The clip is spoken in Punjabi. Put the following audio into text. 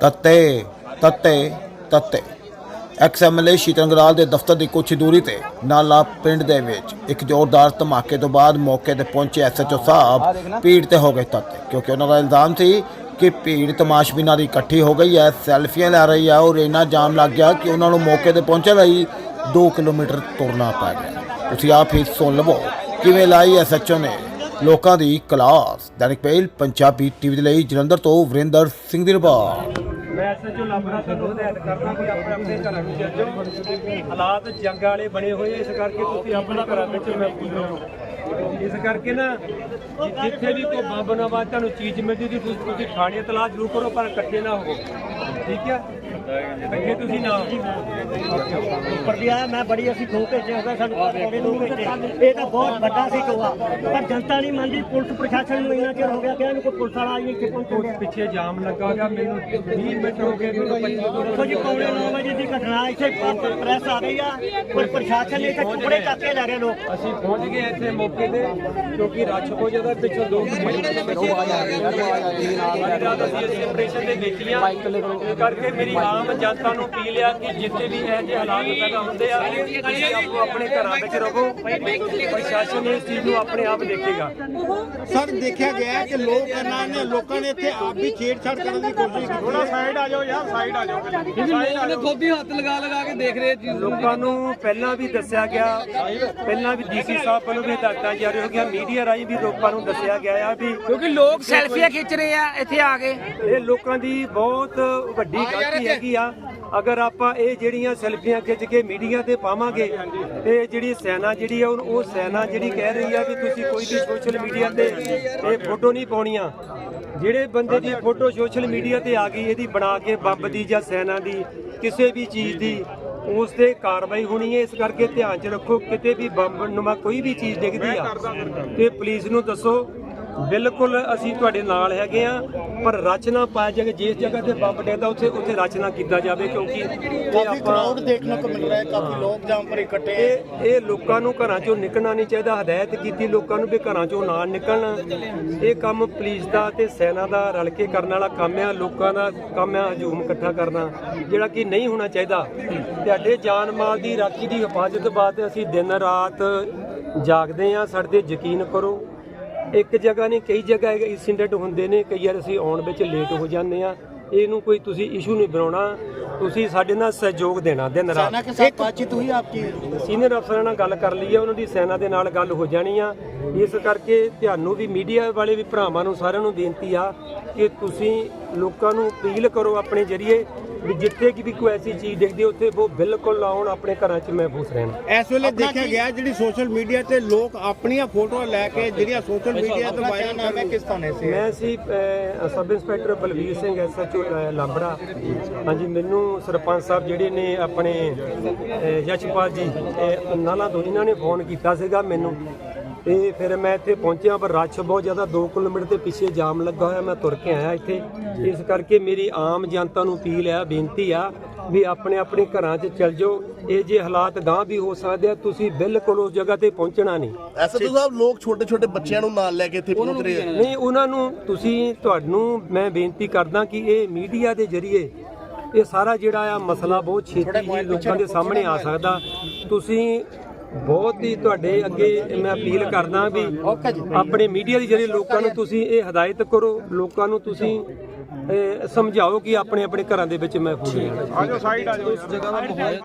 ਤੱਤੇ ਤੱਤੇ ਤੱਤੇ। ਐਕਸਐਮਐਲਏ ਸ਼ੀਤਰੰਗਰਾਲ ਦੇ ਦਫ਼ਤਰ ਦੀ ਕੁਛ ਦੂਰੀ ਤੇ ਨਾਲਾ ਪਿੰਡ ਦੇ ਵਿੱਚ ਇੱਕ ਜ਼ੋਰਦਾਰ ਧਮਾਕੇ ਤੋਂ ਬਾਅਦ ਮੌਕੇ ਤੇ ਪਹੁੰਚੇ ਐਸਐਚਓ ਸਾਹਿਬ ਭੀੜ ਤੇ ਹੋ ਗਏ ਤੱਤੇ, ਕਿਉਂਕਿ ਉਹਨਾਂ ਦਾ ਇਲਜ਼ਾਮ ਸੀ ਕਿ ਭੀੜ ਤਮਾਸ਼ਬੀਨਾਂ ਦੀ ਇਕੱਠੀ ਹੋ ਗਈ ਹੈ, ਸੈਲਫੀਆਂ ਲੈ ਰਹੀ ਹੈ ਔਰ ਇੰਨਾ ਜਾਮ ਲੱਗ ਗਿਆ ਕਿ ਉਹਨਾਂ ਨੂੰ ਮੌਕੇ ਤੇ ਪਹੁੰਚਣ ਲਈ 2 ਕਿਲੋਮੀਟਰ ਤੁਰਨਾ ਪੈ ਗਿਆ। ਤੁਸੀਂ ਆਪ ਹੀ ਸੁਣ ਲਵੋ, ਕਿਵੇਂ ਲਾਈ ਐਸਐਚਓ ਨੇ ਲੋਕਾਂ ਦੀ ਕਲਾਸ। ਦੈਨਿਕ ਪਹਿਲ ਪੰਜਾਬੀ ਟੀਵੀ ਦੇ ਲਈ ਜਲੰਧਰ ਤੋਂ ਵਰਿੰਦਰ ਸਿੰਘ ਦੀ ਰਿਪੋਰਟ। ਮੈਂ ਐਸਐਚਓ ਲਾਭਰਾ ਤੁਹਾਨੂੰ ਹਦਾਇਤ ਕਰਦਾ ਕਿ ਆਪਣੇ ਆਪਣੇ ਘਰਾਂ ਨੂੰ ਚੱਲ ਹਾਲਾਤ ਜੰਗ ਵਾਲੇ ਬਣੇ ਹੋਏ ਇਸ ਕਰਕੇ ਤੁਸੀਂ ਆਪਣੇ ਘਰਾਂ ਵਿੱਚ ਮਹਿਫੂਜ਼ ਰਹੋ ਇਸ ਕਰਕੇ ਨਾ ਜਿੱਥੇ ਵੀ ਕੋਈ ਬੰਬ ਨਾ ਬਾਤ ਤੁਹਾਨੂੰ ਚੀਜ਼ ਮਿਲਦੀ ਤੁਸੀਂ ਤੁਸੀਂ ਥਾਣੇ ਤਲਾਸ਼ ਜ਼ਰੂਰ ਕਰੋ ਪਰ ਇਕੱਠੇ ਨਾ ਹੋਵੋ। ਠੀਕ ਹੈ? ਇਕੱਠੇ ਤੁਸੀਂ ਨਾ ਉੱਪਰ ਦੀ ਆਇਆ ਮੈਂ ਬੜੀ ਅਸੀਂ ਦੋ ਭੇਜੇ ਹੋ ਗਏ ਸਾਨੂੰ ਪਕੌੜੇ ਦੋ ਭੇਜੇ। ਇਹ ਤਾਂ ਬਹੁਤ ਵੱਡਾ ਸੀ ਟੋਆ ਪਰ ਜਨਤਾ ਨਹੀਂ ਮੰਨਦੀ ਪੁਲਿਸ ਪ੍ਰਸ਼ਾਸਨ ਨੂੰ ਇੰਨਾ ਚਿਰ ਹੋ ਗਿਆ ਕਿ ਇਹਨੂੰ ਕੋਈ ਪੁਲਿਸ ਵਾਲਾ ਆਈ ਪਹੁੰਚਣ ਉਸ ਪਿੱਛੇ ਜਾਮ ਲੱਗਾ ਹੋਇਆ ਮੈਨੂੰ 20 ਮਿੰਟ ਹੋ ਗਏ ਮੈਨੂੰ 25 ਦੇਖੋ ਜੀ ਪੌਣੇ 9 ਵਜੇ ਦੀ ਘਟਨਾ ਇੱਥੇ ਪ੍ਰੈਸ ਆ ਰਹੀ ਆ ਪਰ ਪ੍ਰਸ਼ਾਸਨ ਨੇ ਇੱਥੇ ਟੁਕੜੇ ਚੱਕ ਕੇ ਲੈ ਗਏ ਲੋਕ। ਅਸੀਂ ਪਹੁੰਚ ਗਏ ਇੱਥੇ ਮੌਕੇ ਤੇ ਕਿਉਂਕਿ ਰਸ਼ ਹੋ ਜਾਂਦਾ ਪਿੱਛੋਂ ਦੋ ਰਾਤ ਅਸੀਂ ਇਸ ਆਪਰੇਸ਼ਨ ਦੇ ਵਿੱਚ ਹੀ ਆ ਇਸ ਕਰਕੇ ਮੇਰੀ ਆਮ ਜਨਤਾ ਨੂੰ ਅਪੀਲ ਆ ਕਿ ਜਿੱਥੇ ਵੀ ਇਹ ਜਿਹੇ ਹਾਲਾਤ ਪੈਦਾ ਹੁੰਦੇ ਆ ਤੁਸੀਂ ਆਪੋ ਆਪਣੇ ਘਰਾਂ ਵਿੱਚ ਰਹੋ। ਪ੍ਰਸ਼ਾਸਨ ਇਸ ਚੀਜ਼ ਨੂੰ ਆਪਣੇ ਆਪ ਦੇਖੇਗਾ। ਸਰ ਦੇਖਿਆ ਗਿਆ ਕਿ ਲੋਕ ਇਹਨਾਂ ਨੇ ਲੋਕਾਂ ਨੇ ਇੱਥੇ ਆਪ ਵੀ ਛੇੜਛਾੜ ਕਰਨ ਦੀ ਕੋਸ਼ਿਸ਼ ਕੀਤੀ ਥੋੜਾ ਸਾਈਡ ਆ ਜਾਓ ਯਾਰ ਸਾਈਡ ਆ ਜਾਓ ਲੋਕ ਨੇ ਖੁਦ ਹੱਥ ਲਗਾ ਲਗਾ ਕੇ ਦੇਖ ਰਹੇ ਚੀਜ਼ ਨੂੰ। ਲੋਕਾਂ ਨੂੰ ਪਹਿਲਾਂ ਵੀ ਦੱਸਿਆ ਗਿਆ ਪਹਿਲਾਂ ਵੀ ਡੀਸੀ ਸਾਹਿਬ ਵੱਲੋਂ ਵੀ ਹਦਾਇਤਾਂ ਜਾਰੀ ਹੋ ਗਈਆਂ ਮੀਡੀਆ ਰਾਹੀਂ ਵੀ ਲੋਕਾਂ ਨੂੰ ਦੱਸਿਆ ਗਿਆ ਆ ਵੀ ਕਿਉਂਕਿ ਲੋਕ ਸੈਲਫੀਆਂ ਖਿੱਚ ਰਹੇ ਆ ਇੱਥੇ ਆ ਕੇ। ਇਹ ਲੋਕਾਂ ਦੀ ਬਹੁਤ ਵੱਡੀ ਗਲਤੀ ਹੈਗੀ ਆ। ਅਗਰ ਆਪਾਂ ਇਹ ਜਿਹੜੀਆਂ ਸੈਲਫੀਆਂ ਖਿੱਚ ਕੇ ਮੀਡੀਆ ਤੇ ਪਾਵਾਂਗੇ ਤੇ ਜਿਹੜੀ ਸੈਨਾ ਜਿਹੜੀ ਆ ਉਹ ਉਹ ਸੈਨਾ ਜਿਹੜੀ ਕਹਿ ਰਹੀ ਆ ਵੀ ਤੁਸੀਂ ਕੋਈ ਵੀ ਸੋਸ਼ਲ ਮੀਡੀਆ ਤੇ ਇਹ ਫੋਟੋ ਨਹੀਂ ਪਾਉਣੀਆਂ। ਜਿਹੜੇ ਬੰਦੇ ਦੀ ਫੋਟੋ ਸੋਸ਼ਲ ਮੀਡੀਆ ਤੇ ਆ ਗਈ ਇਹਦੀ ਬਣਾ ਕੇ ਬੰਬ ਦੀ ਜਾਂ ਸੈਨਾ ਦੀ ਕਿਸੇ ਵੀ ਚੀਜ਼ ਦੀ ਉਸ ਤੇ ਕਾਰਵਾਈ ਹੋਣੀ ਹੈ। ਇਸ ਕਰਕੇ ਧਿਆਨ 'ਚ ਰੱਖੋ ਕਿਤੇ ਵੀ ਬੰਬ ਨੁਮਾ ਕੋਈ ਵੀ ਚੀਜ਼ ਡਿੱਗਦੀ ਆ ਤੇ ਪੁਲਿਸ ਨੂੰ ਦੱਸੋ ਬਿਲਕੁਲ ਅਸੀਂ ਤੁਹਾਡੇ ਨਾਲ ਹੈਗੇ ਆ ਪਰ ਰਚਨਾ ਪਾਇਆ ਜਾਵੇ ਜਿਸ ਜਗ੍ਹਾ ਤੇ ਬੰਬ ਡਿੱਗਦਾ ਉੱਥੇ ਉੱਥੇ ਰਚਨਾ ਕੀਤਾ ਜਾਵੇ ਕਿਉਂਕਿ ਇਹ ਕਾਫੀ ਆਪਾਂ ਕਰਾਊਡ ਦੇਖਣ ਨੂੰ ਮਿਲ ਰਿਹਾ ਹੈ ਕਾਫੀ ਲੋਕ ਜਹਾਂ ਪਰ ਇਕੱਠੇ ਹੈ ਇਹ ਇਹ ਲੋਕਾਂ ਨੂੰ ਘਰਾਂ ਚੋਂ ਨਿਕਲਣਾ ਨਹੀਂ ਚਾਹੀਦਾ ਹਦਾਇਤ ਕੀਤੀ ਲੋਕਾਂ ਨੂੰ ਵੀ ਘਰਾਂ ਚੋਂ ਨਾ ਨਿਕਲਣ। ਇਹ ਕੰਮ ਪੁਲਿਸ ਦਾ ਤੇ ਸੈਨਾ ਦਾ ਰਲ ਕੇ ਕਰਨ ਵਾਲਾ ਕੰਮ ਆ ਲੋਕਾਂ ਦਾ ਕੰਮ ਆ ਹਜੂਮ ਇਕੱਠਾ ਕਰਨਾ ਜਿਹੜਾ ਕਿ ਨਹੀਂ ਹੋਣਾ ਚਾਹੀਦਾ। ਤੁਹਾਡੇ ਜਾਨ ਮਾਲ ਦੀ ਰਾਖੀ ਦੀ ਹਿਫਾਜ਼ਤ ਬਾਅਦ ਅਸੀਂ ਦਿਨ ਰਾਤ ਜਾਗਦੇ ਆ ਸਾਡੇ ਤੇ ਯਕੀਨ ਕਰੋ। ਇੱਕ ਜਗ੍ਹਾ ਨਹੀਂ, ਕਈ ਜਗ੍ਹਾ ਇਨਸੀਡੈਂਟ ਹੁੰਦੇ ਨੇ, ਕਈ ਵਾਰ ਅਸੀਂ ਆਉਣ ਵਿੱਚ ਲੇਟ ਹੋ ਜਾਂਦੇ ਆ ਇਹਨੂੰ ਕੋਈ ਤੁਸੀਂ ਇਸ਼ੂ ਨਹੀਂ ਬਣਾਉਣਾ ਤੁਸੀਂ ਸਾਡੇ ਨਾਲ ਸਹਿਯੋਗ ਦੇਣਾ ਦਿਨ ਰਾਤ सेना के साथ बातचीत हुई आपकी ਸੀਨੀਅਰ ਅਫਸਰਾਂ ਨਾਲ ਗੱਲ ਕਰ ਲਈ ਹੈ ਉਹਨਾਂ ਦੀ ਸੈਨਾ ਦੇ ਨਾਲ ਗੱਲ ਹੋ ਜਾਣੀ ਆ ਇਸ ਕਰਕੇ ਤੁਹਾਨੂੰ ਵੀ ਮੀਡੀਆ ਵਾਲੇ ਵੀ ਭਰਾਵਾਂ ਨੂੰ ਸਾਰਿਆਂ ਨੂੰ ਬੇਨਤੀ ਆ ਕਿ ਤੁਸੀਂ ਲੋਕਾਂ ਨੂੰ ਅਪੀਲ ਕਰੋ ਆਪਣੇ ਜਰੀਏ ਵੀ ਜਿੱਥੇ ਕਿ ਵੀ ਕੋਈ ਐਸੀ ਚੀਜ਼ ਦਿਖਦੀ ਹੈ, ਉੱਥੇ ਉਹ ਬਿਲਕੁਲ ਨਾ ਆਉਣ ਆਪਣੇ ਘਰਾਂ 'ਚ ਮਹਿਫੂਜ਼ ਰਹਿਣ ਇਸ ਵੇਲੇ ਦੇਖਿਆ ਗਿਆ ਜਿਹੜੀ ਸੋਸ਼ਲ ਮੀਡੀਆ ਤੇ ਲੋਕ ਆਪਣੀਆਂ ਫੋਟੋਆਂ ਲੈ ਕੇ ਜਿਹੜੀਆਂ ਸੋਸ਼ਲ ਮੀਡੀਆ ਤੇ ਵਾਇਰਲ ਕਰ ਰਹੇ ਕਿਸ ਥਾਣੇ ਸੇ ਮੈਂ ਸੀ ਅਹ, sub inspector Balvir Singh SHO Lambra ਹਾਂਜੀ, ਮੈਨੂੰ ਸਰਪੰਚ ਸਾਹਿਬ ਜਿਹੜੇ ਨੇ ਆਪਣੇ ਯਸ਼ਪਾਲ ਜੀ ਨਾਲਾ ਤੋਂ ਇਹਨਾਂ ਨੇ ਫੋਨ ਕੀਤਾ ਸੀਗਾ ਮੈਨੂੰ। ਤੇ ਫਿਰ ਮੈਂ ਇੱਥੇ ਪਹੁੰਚਿਆ ਪਰ ਰਸ਼ ਬਹੁਤ ਜ਼ਿਆਦਾ 2 ਕਿਲੋਮੀਟਰ ਦੇ ਪਿੱਛੇ ਜਾਮ ਲੱਗਾ ਹੋਇਆ ਮੈਂ ਤੁਰ ਕੇ ਆਇਆ ਇੱਥੇ। ਇਸ ਕਰਕੇ ਮੇਰੀ ਆਮ ਜਨਤਾ ਨੂੰ ਅਪੀਲ ਆ ਬੇਨਤੀ ਆ ਵੀ ਆਪਣੇ ਆਪਣੇ ਘਰਾਂ 'ਚ ਚੱਲ ਜਾਓ। ਇਹ ਜੇ ਹਾਲਾਤ ਗਾਂ ਵੀ ਹੋ ਸਕਦੇ ਆ ਤੁਸੀਂ ਬਿਲਕੁਲ ਉਸ ਜਗ੍ਹਾ ਤੇ ਪਹੁੰਚਣਾ ਨਹੀਂ। ਐਸਐਚਓ ਸਾਹਿਬ ਲੋਕ ਛੋਟੇ ਛੋਟੇ ਬੱਚਿਆਂ ਨੂੰ ਨਾਲ ਲੈ ਕੇ ਇੱਥੇ ਪਹੁੰਚ ਰਹੇ ਆ। ਨਹੀਂ ਉਹਨਾਂ ਨੂੰ ਤੁਸੀਂ ਤੁਹਾਨੂੰ ਮੈਂ ਬੇਨਤੀ ਕਰਦਾ ਕਿ ਇਹ ਮੀਡੀਆ ਦੇ ਜ਼ਰੀਏ ਇਹ ਸਾਰਾ ਜਿਹੜਾ ਆ ਮਸਲਾ ਬਹੁਤ ਛੇਤੀ ਹੀ ਲੋਕਾਂ ਦੇ ਸਾਹਮਣੇ ਆ ਸਕਦਾ। ਤੁਸੀਂ ਬਹੁਤ ਹੀ ਤੁਹਾਡੇ ਅੱਗੇ ਮੈਂ ਅਪੀਲ ਕਰਦਾ ਵੀ ਆਪਣੇ ਮੀਡੀਆ ਦੇ ਜ਼ਰੀਏ ਲੋਕਾਂ ਨੂੰ ਤੁਸੀਂ ਇਹ ਹਦਾਇਤ ਕਰੋ ਲੋਕਾਂ ਨੂੰ ਤੁਸੀਂ ਇਹ ਸਮਝਾਓ ਕਿ ਆਪਣੇ ਆਪਣੇ ਘਰਾਂ ਦੇ ਵਿੱਚ ਮਹਿਫੂਜ਼ ਰਹਿਣ